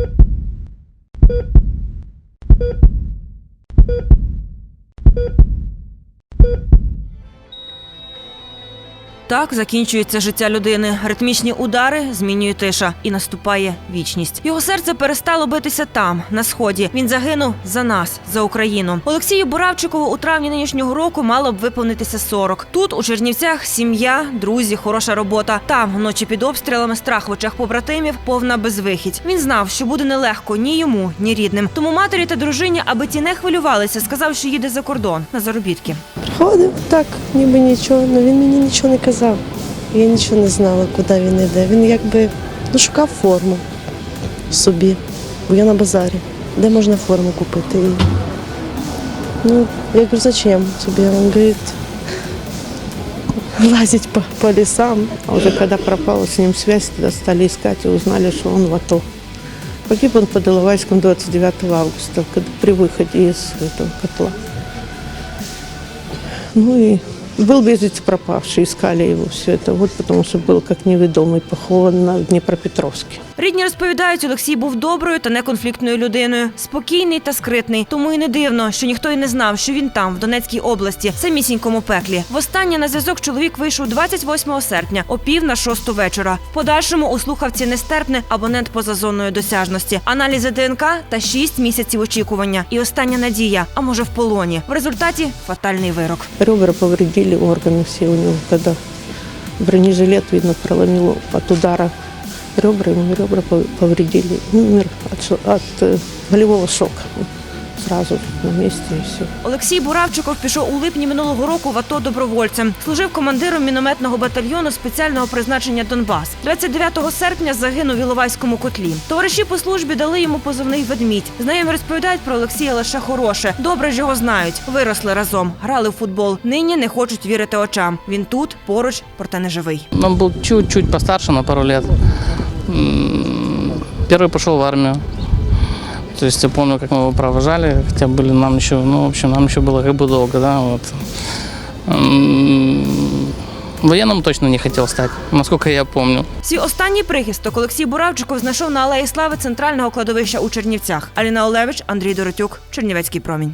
you Так закінчується життя людини. Ритмічні удари змінює тиша і наступає вічність. Його серце перестало битися там, на сході. Він загинув за нас, за Україну. Олексію Буравчикову у травні нинішнього року мало б виповнитися 40. Тут у Чернівцях сім'я, друзі, хороша робота. Там вночі під обстрілами страх в очах побратимів, повна безвихідь. Він знав, що буде нелегко ні йому, ні рідним. Тому матері та дружині, аби ті не хвилювалися, сказав, що їде за кордон на заробітки. Приходив так, ніби нічого, але він мені нічого не казав. Я нічого не знала, куди він йде. Він якби ну, шукав форму собі. Бо я на базарі, де можна форму купити. І, ну, я говорю, зачем тобі? Він говорить, лазить по, по лісам. А уже когда пропала с ним связь, тогда стали искать и узнали, что он в АТО. Погиб он под Иловайском 29 августа при выходе из этого котла. Ну и был без вести пропавший, искали его все это. Вот потому что был как неведомый похован на Днепропетровске. Рідні розповідають, Олексій був доброю та неконфліктною людиною, спокійний та скритний. Тому і не дивно, що ніхто й не знав, що він там, в Донецькій області, в самісінькому пеклі. Востаннє на зв'язок чоловік вийшов 28 серпня, о пів на шосту вечора. В подальшому у слухавці нестерпне абонент поза зоною досяжності, аналізи ДНК та 6 місяців очікування. І остання надія, а може в полоні. В результаті фатальний вирок. Ребра повредили органы все у него, когда бронежилет, видно, проломило от удара ребра, ему ребра пов- повредили. Умер от, от э, болевого шока сразу на месте и все. Олексій Буравчиков пішов у липні минулого року в АТО добровольцем. Служив командиром мінометного батальйону спеціального призначення Донбас. 29 серпня загинув в Іловайському котлі. Товариші по службі дали йому позивний ведмідь. Знайомі розповідають про Олексія лише хороше. Добре ж його знають. Виросли разом, грали в футбол. Нині не хочуть вірити очам. Він тут, поруч, проте не живий. Он был чуть-чуть постарше на пару. М, Первый пошел в армию. То есть я помню, как мы его провожали, хотя были нам еще, ну, в общем, нам еще было как бы долго, да, вот. М, Военным точно не хотел стать, насколько я помню. Свій останній прихисток Олексій Буравчиков знайшов на алеї слави центрального кладовища у Чернівцях. Аліна Олевич, Андрій Доротюк, Чернівецький промінь.